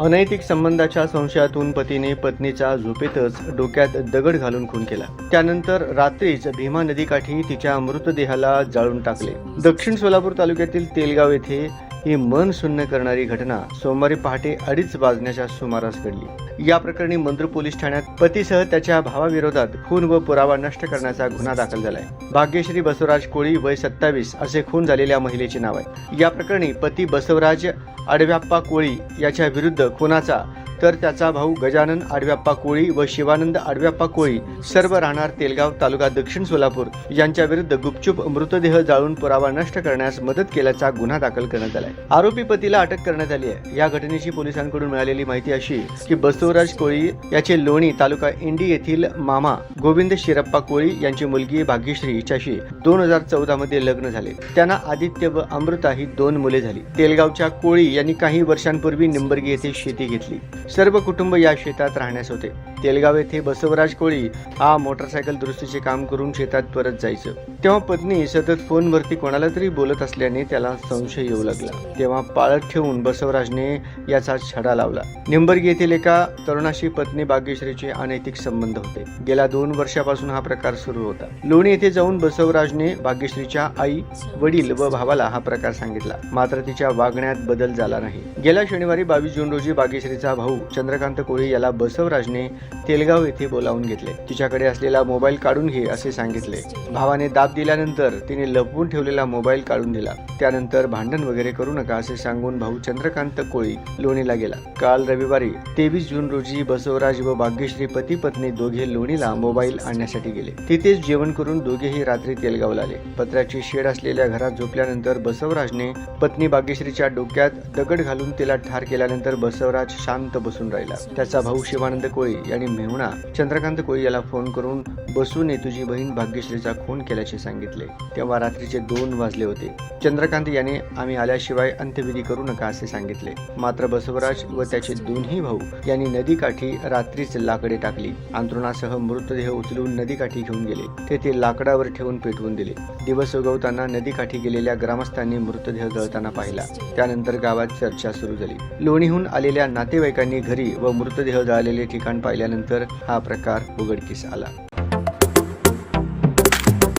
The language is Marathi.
अनैतिक संबंधाच्या संशयातून पतीने पत्नीचा झोपेतच डोक्यात दगड घालून खून केला. त्यानंतर रात्रीच भीमा नदीकाठी तिच्या मृतदेहाला जाळून टाकले. दक्षिण सोलापूर तालुक्यातील तेलगाव येथे ही मन सुन्न करणारी घटना सोमवारी पहाटे अडीच वाजण्याच्या सुमारास घडली. या प्रकरणी मंद्र पोलीस ठाण्यात पतीसह त्याच्या भावाविरोधात खून व पुरावा नष्ट करण्याचा गुन्हा दाखल झालाय. भाग्यश्री बसवराज कोळी वय सत्तावीस असे खून झालेल्या महिलेचे नाव आहे. या प्रकरणी पती बसवराज आडव्याप्पा कोळी याच्या विरुद्ध खुनाचा तर त्याचा भाऊ गजानन आडव्याप्पा कोळी व शिवानंद आडव्याप्पा कोळी सर्व राहणार तेलगाव तालुका दक्षिण सोलापूर. यांच्या विरुद्ध गुपचूप मृतदेह जाळून पुरावा नष्ट करण्यास मदत केल्याचा गुन्हा दाखल करण्यात आलाय. आरोपी पतीला अटक करण्यात आली आहे. या घटनेची पोलिसांकडून मिळालेली माहिती अशी की बसवराज कोळी याचे लोणी तालुका इंडी येथील मामा गोविंद शिरप्पा कोळी यांची मुलगी भाग्यश्री हिच्याशी दोन हजार चौदा मध्ये लग्न झाले. त्यांना आदित्य व अमृता ही दोन मुले झाली. तेलगावच्या कोळी यांनी काही वर्षांपूर्वी निंबर्गी येथे शेती घेतली. सर्व कुटुंब या शेतात राहण्यास होते. तेलगाव येथे बसवराज कोळी हा मोटरसायकल दुरुस्तीचे काम करून शेतात परत जायचं. तेव्हा पत्नी सतत फोनवरती कोणाला तरी बोलत असल्याने त्याला संशय येऊ लागला. तेव्हा पाळत ठेवून बसवराजने याचा छडा लावला. निंबर्गी येथील एका तरुणाशी पत्नी भाग्यश्रीचे अनैतिक संबंध होते. गेल्या दोन वर्षापासून हा प्रकार सुरू होता. लोणी येथे जाऊन बसवराजने भाग्यश्रीच्या आई वडील व भावाला हा प्रकार सांगितला. मात्र तिच्या वागण्यात बदल झाला नाही. गेल्या शनिवारी बावीस जून रोजी भाग्यश्रीचा भाऊ चंद्रकांत कोळी याला बसवराजने तेलगाव येथे बोलावून घेतले. तिच्याकडे असलेला मोबाईल काढून घे असे सांगितले. भावाने दाब दिल्यानंतर तिने लपवून ठेवलेला मोबाईल काढून दिला. त्यानंतर भांडण वगैरे करू नका असे सांगून भाऊ चंद्रकांत कोळी लोणीला गेला. काल रविवारी तेवीस जून रोजी बसवराज व भाग्यश्री पती पत्नी दोघे लोणीला मोबाईल आणण्यासाठी गेले. तिथेच जेवण करून दोघेही रात्री तेलगावला आले. पत्र्याची शेड असलेल्या घरात झोपल्यानंतर बसवराजने पत्नी भाग्यश्रीच्या डोक्यात दगड घालून तिला ठार केल्यानंतर बसवराज शांत बसून राहिला. त्याचा भाऊ शिवानंद कोळी यांनी मेहुणा चंद्रकांत कोळी याला फोन करून बसूने तुझी बहीण भाग्यश्रीचा खून केल्याचे सांगितले. तेव्हा रात्रीचे दोन वाजले होते. चंद्रकांत याने आम्ही आल्याशिवाय अंत्यविधी करू नका असे सांगितले. मात्र बसवराज व त्याचे दोन्ही भाऊ यांनी नदीकाठी रात्रीच लाकडे टाकली. अंतरुणासह मृतदेह उचलून नदीकाठी घेऊन गेले. तेथे लाकडावर ठेवून पेटवून दिले. दिवस उगवताना नदीकाठी गेलेल्या ग्रामस्थांनी मृतदेह जळताना पाहिला. त्यानंतर गावात चर्चा सुरू झाली. लोणीहून आलेल्या नातेवाईकांनी घरी व मृतदेह जळालेले ठिकाण पाहिल्यानंतर हा प्रकार उघडकीस आला.